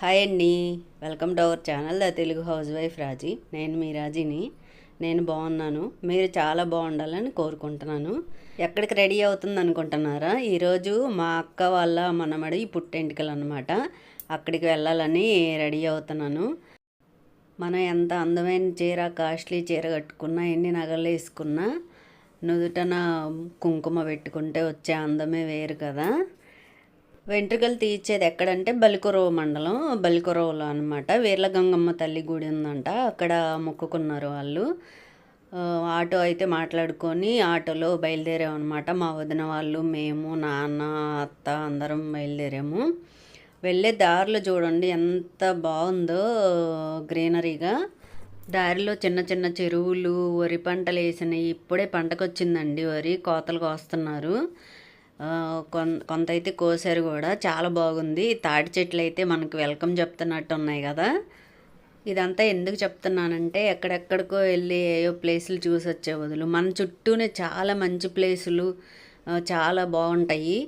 Hi అండి. Welcome to our channel the Telugu housewife Raji. నేను మీ రాజీని. నేను బాగున్నాను. మీరు చాలా బాగుండాలని కోరుకుంటున్నాను. ఎక్కడికి రెడీ అవుతుంది అనుకుంటున్నారా? ఈరోజు మా అక్క వాళ్ళ మనమడి పుట్టెంటికలు అనమాట అక్కడికి వెళ్ళాలని రెడీ అవుతున్నాను. మనం ఎంత అందమైన చీర కాస్ట్లీ చీర కట్టుకున్నా ఎన్ని నగలు వేసుకున్నా నుదుటన కుంకుమ పెట్టుకుంటే వచ్చే అందమే వేరు కదా. వెంట్రుకలు తీర్చేది ఎక్కడంటే బలికొరవ మండలం బలికొరవలో అనమాట వీర్ల గంగమ్మ తల్లి గుడి ఉందంట అక్కడ మొక్కుకున్నారు వాళ్ళు. ఆటో అయితే మాట్లాడుకొని ఆటోలో బయలుదేరాము అనమాట మా వదిన వాళ్ళు మేము నాన్న అత్త అందరం బయలుదేరాము. వెళ్ళే దారిలో చూడండి ఎంత బాగుందో గ్రీనరీగా. దారిలో చిన్న చిన్న చెరువులు వరి పంటలు వేసినాయి ఇప్పుడే పంటకొచ్చిందండి వరి కోతలు కోస్తున్నారు. కొంత అయితే కోసారు కూడా. చాలా బాగుంది. తాటి చెట్లు అయితే మనకు వెల్కమ్ చెప్తున్నట్టు ఉన్నాయి కదా. ఇదంతా ఎందుకు చెప్తున్నానంటే ఎక్కడెక్కడికో వెళ్ళి ఏయో ప్లేసులు చూసి వచ్చే బదులు మన చుట్టూనే చాలా మంచి ప్లేసులు చాలా బాగుంటాయి.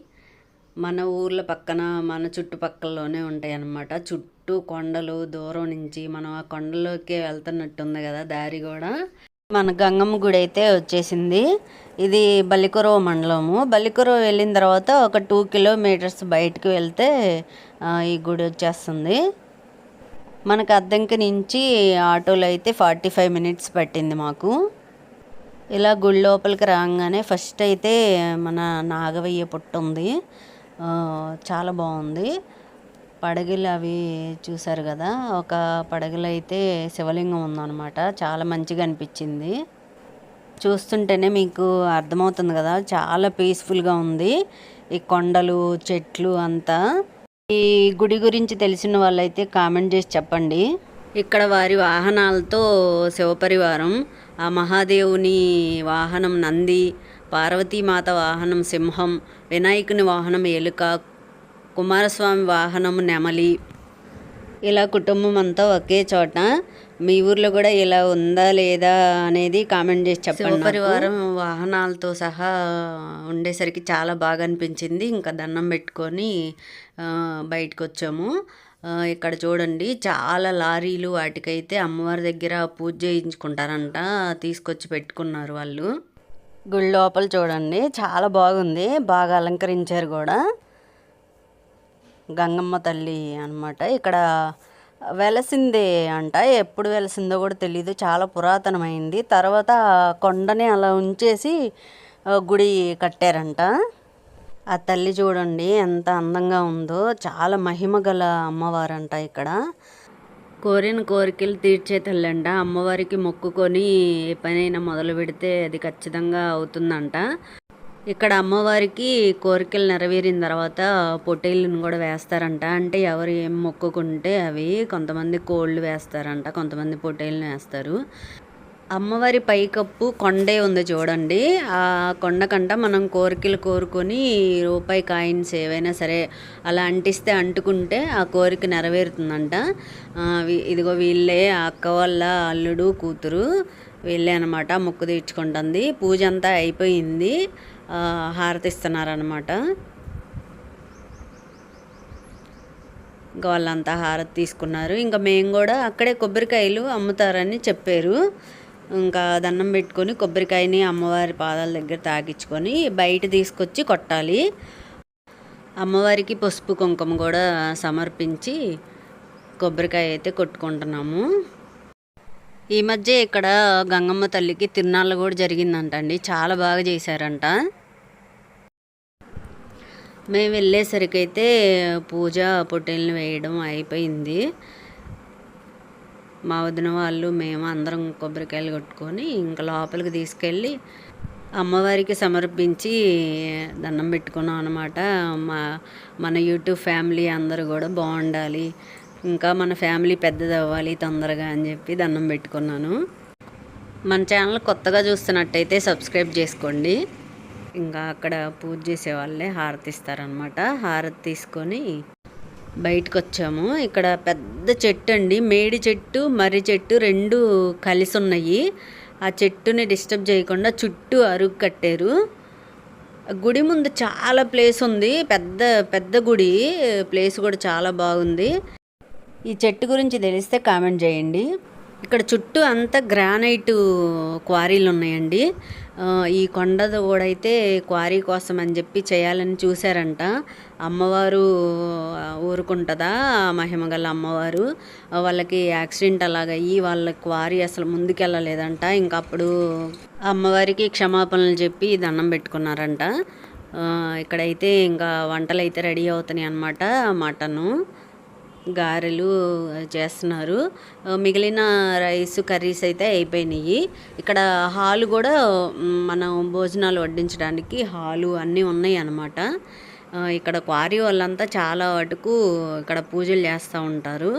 మన ఊర్ల పక్కన మన చుట్టుపక్కలలోనే ఉంటాయి అన్నమాట చుట్టూ కొండలు దూరం నుంచి మనం ఆ కొండలోకి వెళ్తున్నట్టుంది కదా దారి కూడా. మన గంగమ్మ గుడి అయితే వచ్చేసింది. ఇది బలికురవ మండలము. బలికురవ వెళ్ళిన తర్వాత ఒక టూ కిలోమీటర్స్ బయటకు వెళ్తే ఈ గుడి వచ్చేస్తుంది. మనకు అద్దంకి నుంచి ఆటోలో అయితే ఫార్టీ ఫైవ్ మినిట్స్ పట్టింది మాకు. ఇలా గుడి లోపలికి రాగానే ఫస్ట్ అయితే మన నాగవయ్య పుట్టు ఉంది. చాలా బాగుంది. పడగలు అవి చూసారు కదా? ఒక పడగలు అయితే శివలింగం ఉందన్నమాట. చాలా మంచిగా అనిపించింది. చూస్తుంటేనే మీకు అర్థమవుతుంది కదా? చాలా పీస్ఫుల్గా ఉంది. ఈ కొండలు చెట్లు అంతా. ఈ గుడి గురించి తెలిసిన వాళ్ళైతే కామెంట్ చేసి చెప్పండి. ఇక్కడ వారి వాహనాలతో శివపరివారం ఆ మహాదేవుని వాహనం నంది పార్వతీమాత వాహనం సింహం వినాయకుని వాహనం ఎలుక కుమారస్వామి వాహనం నెమలి. ఇలా కుటుంబం అంతా ఒకే చోట. మీ ఊర్లో కూడా ఇలా ఉందా లేదా అనేది కామెంట్ చేసి చెప్పండి పరివారం వాహనాలతో సహా ఉండేసరికి చాలా బాగా అనిపించింది. ఇంకా దండం పెట్టుకొని బయటకు వచ్చాము ఇక్కడ చూడండి చాలా లారీలు వాటికైతే అమ్మవారి దగ్గర పూజ చేయించుకుంటారంట. తీసుకొచ్చి పెట్టుకున్నారు వాళ్ళు. గుడి లోపల చూడండి చాలా బాగుంది. బాగా అలంకరించారు కూడా. గంగమ్మ తల్లి అన్నమాట. ఇక్కడ వెలసిందే అంట. ఎప్పుడు వెలసిందో కూడా తెలియదు చాలా పురాతనమైంది. తర్వాత కొండని అలా ఉంచేసి గుడి కట్టారంట. ఆ తల్లి చూడండి ఎంత అందంగా ఉందో. చాలా మహిమ గల అమ్మవారంట ఇక్కడ. కోరిన కోరికలు తీర్చే తల్లంట. అమ్మవారికి మొక్కుకొని ఏ పనైనా మొదలు పెడితే అది ఖచ్చితంగా అవుతుందంట. ఇక్కడ అమ్మవారికి కోరికలు నెరవేరిన తర్వాత పొట్టేళ్ళను కూడా వేస్తారంట. అంటే ఎవరు ఏం మొక్కుకుంటే అవి కొంతమంది కోళ్ళు వేస్తారంట కొంతమంది పొట్టేళ్ళని వేస్తారు. అమ్మవారి పైకప్పు కొండే ఉంది చూడండి. ఆ కొండకంట మనం కోరికలు కోరుకొని రూపాయి కాయిన్స్ ఏవైనా సరే అలా అంటిస్తే అంటుకుంటే ఆ కోరిక నెరవేరుతుందంట. ఇదిగో వీళ్ళే అక్క వాళ్ళ అల్లుడు కూతురు. వీళ్ళే అనమాట మొక్కు తీర్చుకుంటుంది. పూజ అంతా అయిపోయింది హారతిస్తున్నారనమాట ఇంకా వాళ్ళంతా హారతి తీసుకున్నారు. ఇంకా మేము కూడా అక్కడే కొబ్బరికాయలు అమ్ముతారని చెప్పారు. ఇంకా దండం పెట్టుకొని కొబ్బరికాయని అమ్మవారి పాదాల దగ్గర తాగించుకొని బయట తీసుకొచ్చి కొట్టాలి. అమ్మవారికి పసుపు కుంకుమ కూడా సమర్పించి కొబ్బరికాయ అయితే కొట్టుకుంటున్నాము. ఈ మధ్య ఇక్కడ గంగమ్మ తల్లికి తిరునాళ్ళు కూడా జరిగిందంట అండి చాలా బాగా చేశారంట. మేము వెళ్ళేసరికైతే పూజ పొట్టేళ్ళని వేయడం అయిపోయింది. మా వదిన వాళ్ళు మేము అందరం కొబ్బరికాయలు కొట్టుకొని ఇంకా లోపలికి తీసుకెళ్ళి అమ్మవారికి సమర్పించి దండం పెట్టుకున్నాం అనమాట మా మన యూట్యూబ్ ఫ్యామిలీ అందరూ కూడా బాగుండాలి ఇంకా మన ఫ్యామిలీ పెద్దది అవ్వాలి తొందరగా అని చెప్పి దండం పెట్టుకున్నాను. మన ఛానల్ కొత్తగా చూస్తున్నట్టయితే సబ్స్క్రైబ్ చేసుకోండి. ఇంకా అక్కడ పూజ చేసే వాళ్ళే హారతి ఇస్తారనమాట హారతి తీసుకొని బయటకు వచ్చాము ఇక్కడ పెద్ద చెట్టు అండి మేడి చెట్టు మర్రి చెట్టు రెండు కలిసి ఉన్నాయి ఆ చెట్టుని డిస్టర్బ్ చేయకుండా చుట్టూ అరుగు కట్టారు. గుడి ముందు చాలా ప్లేస్ ఉంది. పెద్ద పెద్ద గుడి. ప్లేస్ కూడా చాలా బాగుంది. ఈ చెట్టు గురించి తెలిస్తే కామెంట్ చేయండి. ఇక్కడ చుట్టూ అంతా గ్రానైట్ క్వారీలు ఉన్నాయండి. ఈ కొండ అయితే క్వారీ కోసం అని చెప్పి చేయాలని చూశారంట. అమ్మవారు ఊరుకుంటుందా? ఊరుకుంటుందా మహిమగల అమ్మవారు. వాళ్ళకి యాక్సిడెంట్ అలాగయ్యి వాళ్ళ క్వారీ అసలు ముందుకెళ్ళలేదంట. ఇంకా అప్పుడు అమ్మవారికి క్షమాపణలు చెప్పి దండం పెట్టుకున్నారంట. ఇక్కడైతే ఇంకా వంటలు అయితే రెడీ అవుతున్నాయి అన్నమాట మటను. గారెలు చేస్తున్నారు. మిగిలిన రైస్ కర్రీస్ అయితే అయిపోయినాయి. ఇక్కడ హాలు కూడా మనం భోజనాలు వడ్డించడానికి హాలు అన్నీ ఉన్నాయి అన్నమాట. ఇక్కడ క్వారీ వాళ్ళంతా చాలా వరకు ఇక్కడ పూజలు చేస్తూ ఉంటారు.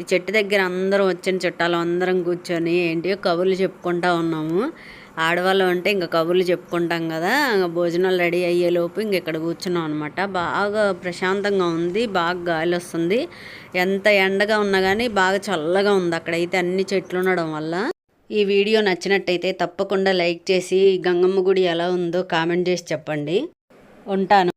ఈ చెట్టు దగ్గర అందరం వచ్చిన చుట్టాలు అందరం కూర్చొని ఏంటి కబుర్లు చెప్పుకుంటా ఉన్నాము. ఆడవాళ్ళం అంటే ఇంకా కబుర్లు చెప్పుకుంటాం కదా ఇంకా భోజనాలు రెడీ అయ్యేలోపు ఇంక ఇక్కడ కూర్చున్నాం అనమాట బాగా ప్రశాంతంగా ఉంది బాగా గాలి వస్తుంది. ఎంత ఎండగా ఉన్నా కానీ బాగా చల్లగా ఉంది అక్కడైతే అన్ని చెట్లు ఉండడం వల్ల. ఈ వీడియో నచ్చినట్టయితే తప్పకుండా లైక్ చేసి గంగమ్మ గుడి ఎలా ఉందో కామెంట్ చేసి చెప్పండి. ఉంటాను.